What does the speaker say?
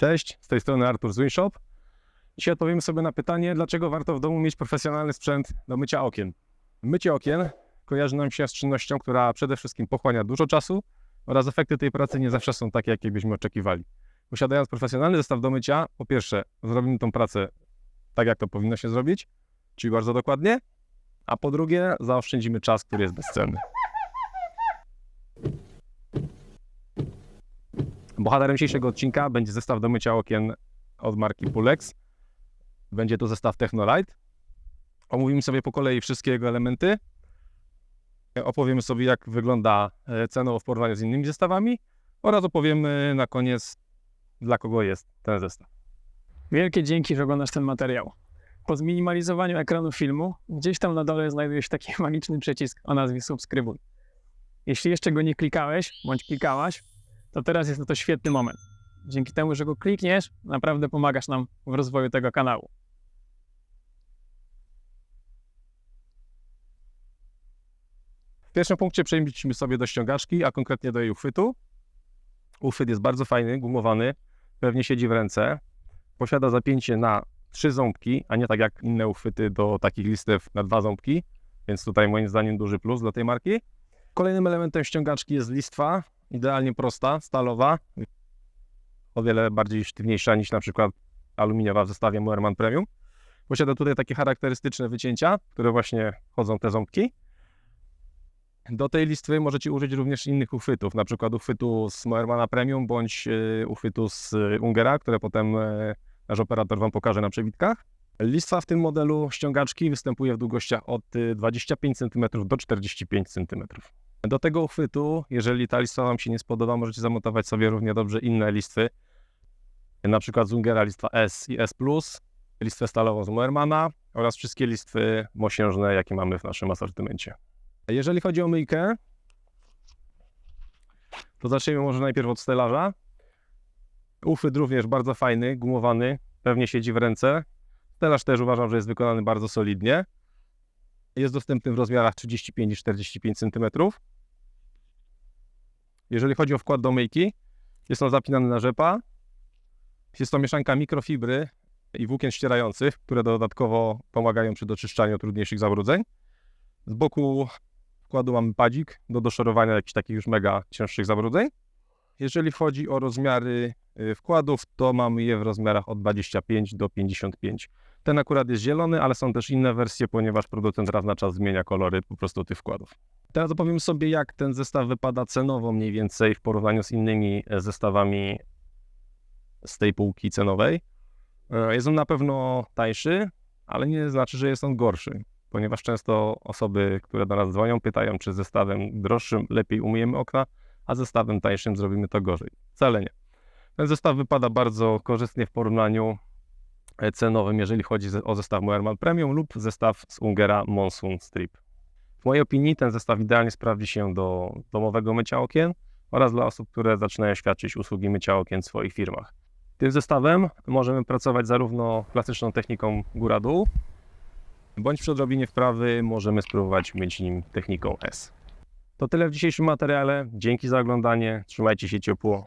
Cześć, z tej strony Artur z Winshop. Dzisiaj odpowiemy sobie na pytanie, dlaczego warto w domu mieć profesjonalny sprzęt do mycia okien. Mycie okien kojarzy nam się z czynnością, która przede wszystkim pochłania dużo czasu oraz efekty tej pracy nie zawsze są takie, jakie byśmy oczekiwali. Posiadając profesjonalny zestaw do mycia, po pierwsze zrobimy tą pracę tak, jak to powinno się zrobić, czyli bardzo dokładnie, a po drugie zaoszczędzimy czas, który jest bezcenny. Bohaterem dzisiejszego odcinka będzie zestaw do mycia okien od marki Pulex. Będzie to zestaw Technolite. Omówimy sobie po kolei wszystkie jego elementy. Opowiemy sobie, jak wygląda e, cenowo w porównaniu z innymi zestawami oraz opowiemy na koniec, dla kogo jest ten zestaw. Wielkie dzięki, że oglądasz ten materiał. Po zminimalizowaniu ekranu filmu, gdzieś tam na dole znajduje się taki magiczny przycisk o nazwie subskrybuj. Jeśli jeszcze go nie klikałeś, bądź klikałaś, to teraz jest na to świetny moment. Dzięki temu, że go klikniesz, naprawdę pomagasz nam w rozwoju tego kanału. W pierwszym punkcie przejdźmy sobie do ściągaczki, a konkretnie do jej uchwytu. Uchwyt jest bardzo fajny, gumowany, pewnie siedzi w ręce. Posiada zapięcie na trzy ząbki, a nie tak jak inne uchwyty do takich listew na dwa ząbki, więc tutaj moim zdaniem duży plus dla tej marki. Kolejnym elementem ściągaczki jest listwa, idealnie prosta, stalowa, o wiele bardziej sztywniejsza niż na przykład aluminiowa w zestawie Moerman Premium. Posiada tutaj takie charakterystyczne wycięcia, które właśnie chodzą te ząbki. Do tej listwy możecie użyć również innych uchwytów, na przykład uchwytu z Moermana Premium bądź y, uchwytu z y, Ungera, które potem y, nasz operator Wam pokaże na przebitkach. Listwa w tym modelu ściągaczki występuje w długościach od y, 25 cm do 45 cm. Do tego uchwytu, jeżeli ta listwa Wam się nie spodoba, możecie zamontować sobie równie dobrze inne listwy, na przykład z Ungera listwa S i S+, listwę stalową z Moermana oraz wszystkie listwy mosiężne, jakie mamy w naszym asortymencie. Jeżeli chodzi o myjkę, to zacznijmy może najpierw od stelaża. Uchwyt również bardzo fajny, gumowany, pewnie siedzi w ręce. Stelaż też uważam, że jest wykonany bardzo solidnie. Jest dostępny w rozmiarach 35 i 45 cm. Jeżeli chodzi o wkład do myjki, jest on zapinany na rzepa. Jest to mieszanka mikrofibry i włókien ścierających, które dodatkowo pomagają przy doczyszczaniu trudniejszych zabrudzeń. Z boku wkładu mamy padzik do doszorowania jakichś takich już mega cięższych zabrudzeń. Jeżeli chodzi o rozmiary y, wkładów, to mamy je w rozmiarach od 25 do 55. Ten akurat jest zielony, ale są też inne wersje, ponieważ producent raz na czas zmienia kolory po prostu tych wkładów. Teraz opowiem sobie, jak ten zestaw wypada cenowo mniej więcej w porównaniu z innymi e, zestawami z tej półki cenowej. E, Jest on na pewno tańszy, ale nie znaczy, że jest on gorszy ponieważ często osoby, które do nas dzwonią, pytają, czy zestawem droższym lepiej umyjemy okna, a zestawem tańszym zrobimy to gorzej. Wcale nie. Ten zestaw wypada bardzo korzystnie w porównaniu cenowym, jeżeli chodzi o zestaw Moerman Premium lub zestaw z Ungera Monsoon Strip. W mojej opinii ten zestaw idealnie sprawdzi się do domowego mycia okien oraz dla osób, które zaczynają świadczyć usługi mycia okien w swoich firmach. Tym zestawem możemy pracować zarówno klasyczną techniką góra-dół, bądź przy odrobinie wprawy możemy spróbować myć nim techniką S. To tyle w dzisiejszym materiale. Dzięki za oglądanie. Trzymajcie się ciepło.